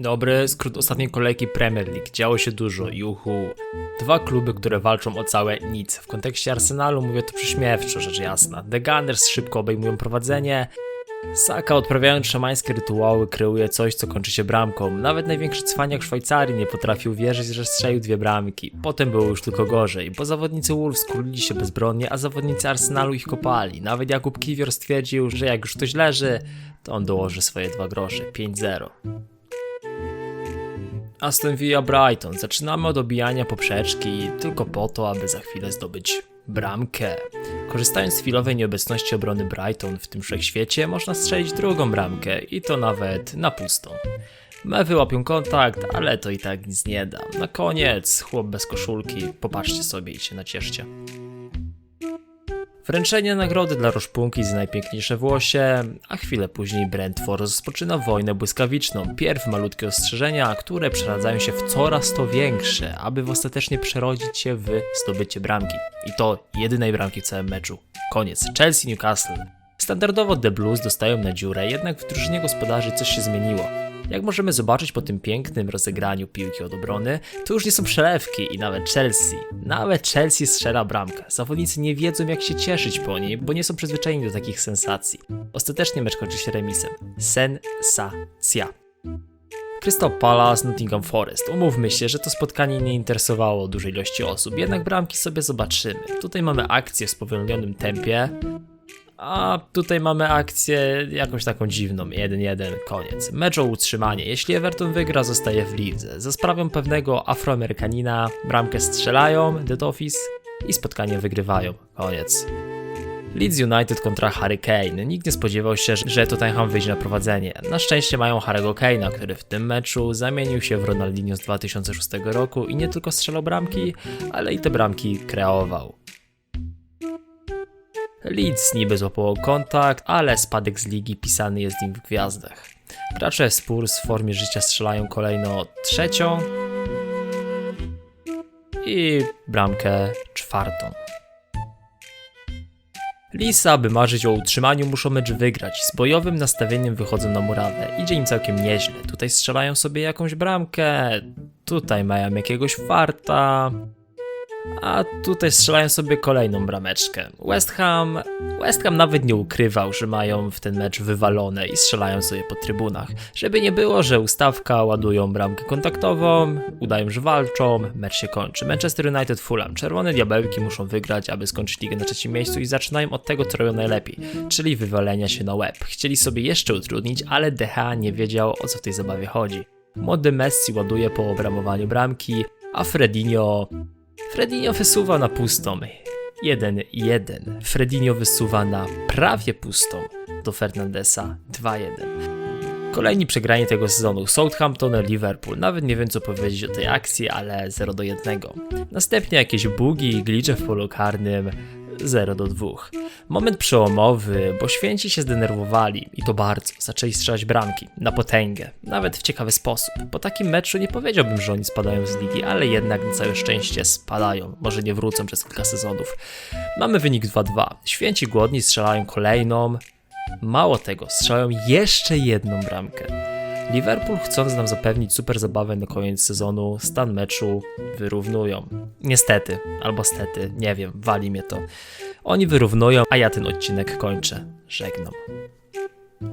Dobry, skrót ostatniej kolejki Premier League. Działo się dużo, juhu. Dwa kluby, które walczą o całe nic. W kontekście Arsenalu mówię to prześmiewczo, rzecz jasna. The Gunners szybko obejmują prowadzenie. Saka odprawiając szamańskie rytuały kreuje coś, co kończy się bramką. Nawet największy cwaniak Szwajcarii nie potrafił wierzyć, że strzelił dwie bramki. Potem było już tylko gorzej, bo zawodnicy Wolves kulili się bezbronnie, a zawodnicy Arsenalu ich kopali. Nawet Jakub Kiwior stwierdził, że jak już ktoś leży, to on dołoży swoje dwa grosze. 5-0. Aston Villa Brighton. Zaczynamy od obijania poprzeczki tylko po to, aby za chwilę zdobyć bramkę. Korzystając z chwilowej nieobecności obrony Brighton w tym wszechświecie, można strzelić drugą bramkę i to nawet na pustą. Mewy łapią kontakt, ale to i tak nic nie da. Na koniec, chłop bez koszulki, popatrzcie sobie i się nacieszcie. Wręczenie nagrody dla Roszpunki za najpiękniejsze włosie, a chwilę później Brentford rozpoczyna wojnę błyskawiczną. Pierw malutkie ostrzeżenia, które przeradzają się w coraz to większe, aby w ostatecznie przerodzić się w zdobycie bramki. I to jedynej bramki w całym meczu. Koniec. Chelsea-Newcastle. Standardowo The Blues dostają na dziurę, jednak w drużynie gospodarzy coś się zmieniło. Jak możemy zobaczyć po tym pięknym rozegraniu piłki od obrony, to już nie są przelewki i nawet Chelsea. Nawet Chelsea strzela bramkę. Zawodnicy nie wiedzą jak się cieszyć po niej, bo nie są przyzwyczajeni do takich sensacji. Ostatecznie mecz kończy się remisem. Sensacja. Crystal Palace, Nottingham Forest. Umówmy się, że to spotkanie nie interesowało dużej ilości osób, jednak bramki sobie zobaczymy. Tutaj mamy akcję w spowolnionym tempie, a tutaj mamy akcję jakąś taką dziwną. 1-1, koniec. Mecz o utrzymanie. Jeśli Everton wygra, zostaje w lidze. Za sprawą pewnego Afroamerykanina bramkę strzelają, The Office i spotkanie wygrywają. Koniec. Leeds United kontra Harry Kane. Nikt nie spodziewał się, że Tottenham wyjdzie na prowadzenie. Na szczęście mają Harry'ego Kane'a, który w tym meczu zamienił się w Ronaldinho z 2006 roku i nie tylko strzelał bramki, ale i te bramki kreował. Leeds niby złapało kontakt, ale spadek z ligi pisany jest im w gwiazdach. Gracze Spurs w formie życia strzelają kolejno trzecią i bramkę czwartą. Lisa, by marzyć o utrzymaniu, muszą mecz wygrać. Z bojowym nastawieniem wychodzą na murawę. Idzie im całkiem nieźle. Tutaj strzelają sobie jakąś bramkę, tutaj mają jakiegoś farta, a tutaj strzelają sobie kolejną brameczkę. West Ham, West Ham nawet nie ukrywał, że mają w ten mecz wywalone i strzelają sobie po trybunach. Żeby nie było, że ustawka ładują bramkę kontaktową, udają, że walczą, mecz się kończy. Manchester United Fulham. Czerwone diabełki muszą wygrać, aby skończyć ligę na trzecim miejscu i zaczynają od tego, co robią najlepiej, czyli wywalenia się na łeb. Chcieli sobie jeszcze utrudnić, ale DH nie wiedział, o co w tej zabawie chodzi. Młody Messi ładuje po obramowaniu bramki, a Fredinho Fredinho wysuwa na pustą. 1-1. Fredinho wysuwa na prawie pustą do Fernandesa 2-1. Kolejni przegrani tego sezonu Southampton, Liverpool. Nawet nie wiem co powiedzieć o tej akcji, ale 0 do 1. Następnie jakieś bugi i glicze w polu karnym 0 do 2. Moment przełomowy, bo święci się zdenerwowali i to bardzo. Zaczęli strzelać bramki na potęgę, nawet w ciekawy sposób. Po takim meczu nie powiedziałbym, że oni spadają z ligi, ale jednak na całe szczęście spadają. Może nie wrócą przez kilka sezonów. Mamy wynik 2-2. Święci głodni strzelają kolejną. Mało tego, strzelają jeszcze jedną bramkę. Liverpool, chcąc nam zapewnić super zabawę na koniec sezonu, stan meczu wyrównują. Niestety, albo stety, nie wiem, wali mnie to. Oni wyrównują, a ja ten odcinek kończę. Żegnam.